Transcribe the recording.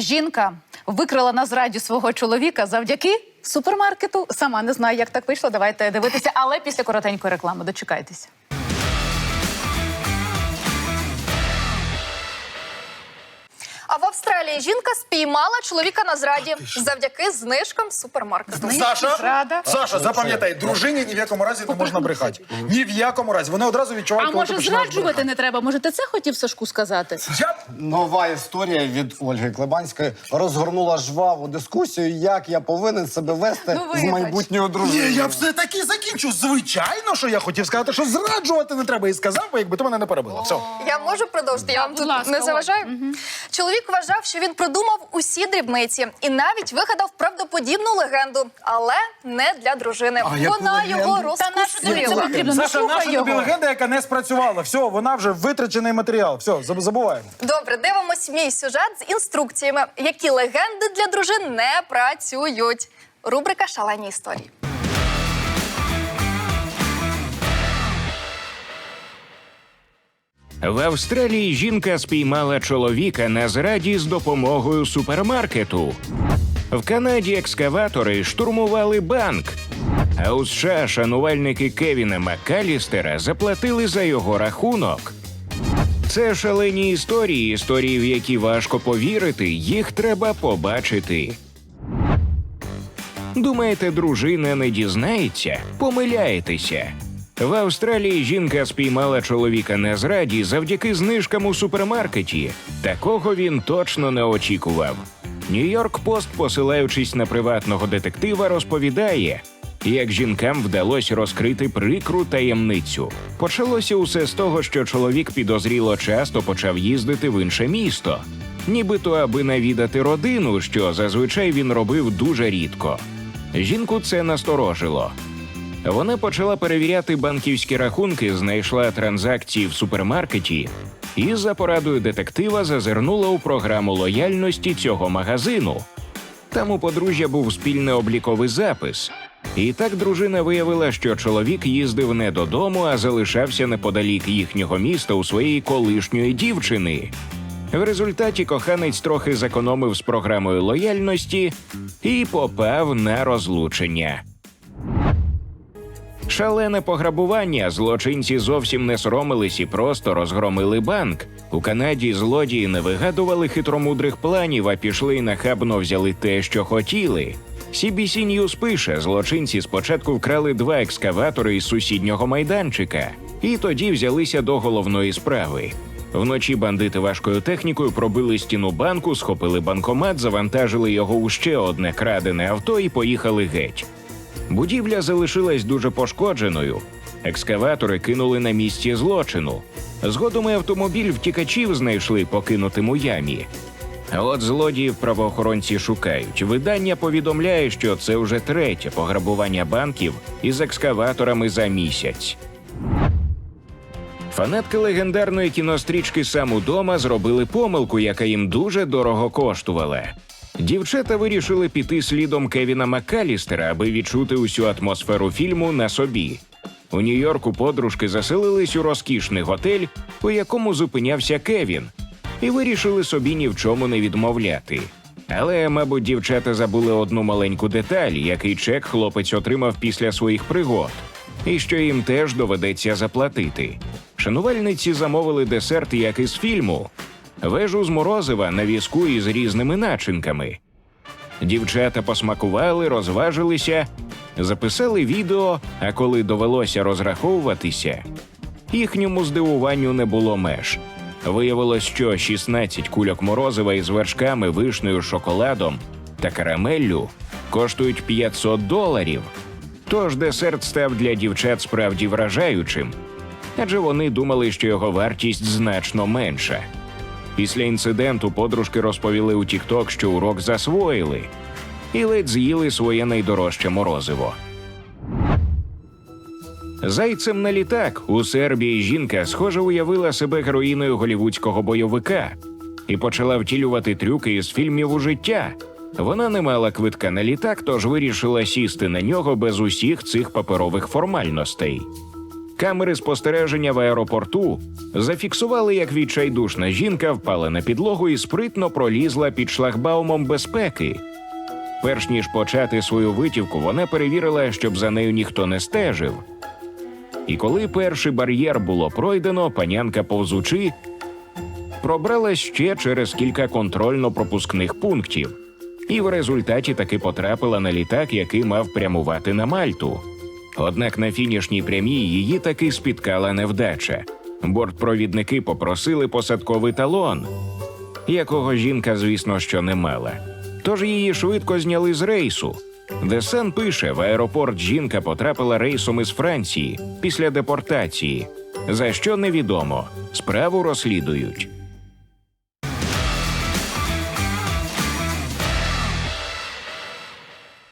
Жінка викрила на зраді свого чоловіка завдяки супермаркету. Сама не знаю, як так вийшло. Давайте дивитися, але після коротенької реклами. Дочекайтеся. А Австралії жінка спіймала чоловіка на зраді завдяки знижкам супермаркету. Саша, зрада. Саша, запам'ятай, дружині ні в якому разі не можна брехати. Ні в якому разі. Вони одразу відчувають, А коли ти може починаєш зраджувати не треба? Може, ти це хотів Сашку сказати? Я... Нова історія від Ольги Клебанської розгорнула жваву дискусію, як я повинен себе вести Ну, з вибач. майбутньою Ні, я все таки закінчу. Звичайно, що я хотів сказати, що зраджувати не треба і сказав, би, якби ти мене не перебила. Все. Я можу продовжити. Я вам будь тут ласка, не заважаю. Чоловік вважав, що він продумав усі дрібниці і навіть вигадав правдоподібну легенду, але не для дружини. А яку Вона легенду? його розкусила. потрібно? Не Саша, наша тобі його. легенда, яка не спрацювала. Все, вона вже витрачений матеріал. Все, заб- забуваємо. Добре, дивимось мій сюжет з інструкціями, які легенди для дружин не працюють. Рубрика Шалені історії. В Австралії жінка спіймала чоловіка на зраді з допомогою супермаркету. В Канаді екскаватори штурмували банк. А у США шанувальники Кевіна Маккалістера заплатили за його рахунок. Це шалені історії, історії, в які важко повірити, їх треба побачити. Думаєте, дружина не дізнається? Помиляєтеся. В Австралії жінка спіймала чоловіка на зраді завдяки знижкам у супермаркеті. Такого він точно не очікував. Нью-Йорк Пост, посилаючись на приватного детектива, розповідає, як жінкам вдалося розкрити прикру таємницю. Почалося усе з того, що чоловік підозріло часто почав їздити в інше місто, нібито аби навідати родину, що зазвичай він робив дуже рідко. Жінку це насторожило. Вона почала перевіряти банківські рахунки, знайшла транзакції в супермаркеті і за порадою детектива зазирнула у програму лояльності цього магазину. Там у подружжя був спільний обліковий запис. І так дружина виявила, що чоловік їздив не додому, а залишався неподалік їхнього міста у своєї колишньої дівчини. В результаті коханець трохи зекономив з програмою лояльності і попав на розлучення. Шалене пограбування. Злочинці зовсім не соромились і просто розгромили банк. У Канаді злодії не вигадували хитромудрих планів, а пішли і нахабно взяли те, що хотіли. CBC News пише, злочинці спочатку вкрали два екскаватори із сусіднього майданчика, і тоді взялися до головної справи. Вночі бандити важкою технікою пробили стіну банку, схопили банкомат, завантажили його у ще одне крадене авто і поїхали геть. Будівля залишилась дуже пошкодженою. Екскаватори кинули на місці злочину. Згодом і автомобіль втікачів знайшли покинутим у ямі. От злодіїв правоохоронці шукають. Видання повідомляє, що це вже третє пограбування банків із екскаваторами за місяць. Фанатки легендарної кінострічки «Сам удома» зробили помилку, яка їм дуже дорого коштувала. Дівчата вирішили піти слідом Кевіна Маккалістера, аби відчути усю атмосферу фільму на собі. У Нью-Йорку подружки заселились у розкішний готель, у якому зупинявся Кевін, і вирішили собі ні в чому не відмовляти. Але, мабуть, дівчата забули одну маленьку деталь, який чек хлопець отримав після своїх пригод, і що їм теж доведеться заплатити. Шанувальниці замовили десерт, як із фільму, вежу з морозива на візку із різними начинками. Дівчата посмакували, розважилися, записали відео, а коли довелося розраховуватися, їхньому здивуванню не було меж. Виявилось, що 16 кульок морозива із вершками, вишнею, шоколадом та карамеллю коштують 500 доларів. Тож десерт став для дівчат справді вражаючим, адже вони думали, що його вартість значно менша. Після інциденту подружки розповіли у TikTok, що урок засвоїли, і ледь з'їли своє найдорожче морозиво. Зайцем на літак у Сербії жінка, схоже, уявила себе героїною голівудського бойовика і почала втілювати трюки із фільмів у життя. Вона не мала квитка на літак, тож вирішила сісти на нього без усіх цих паперових формальностей. Камери спостереження в аеропорту зафіксували, як відчайдушна жінка впала на підлогу і спритно пролізла під шлагбаумом безпеки. Перш ніж почати свою витівку, вона перевірила, щоб за нею ніхто не стежив. І коли перший бар'єр було пройдено, панянка повзучи пробралась ще через кілька контрольно-пропускних пунктів, і в результаті таки потрапила на літак, який мав прямувати на Мальту. Однак на фінішній прямій її таки спіткала невдача. Бортпровідники попросили посадковий талон, якого жінка, звісно, що не мала. Тож її швидко зняли з рейсу. Десен пише, в аеропорт жінка потрапила рейсом із Франції після депортації. За що невідомо. Справу розслідують.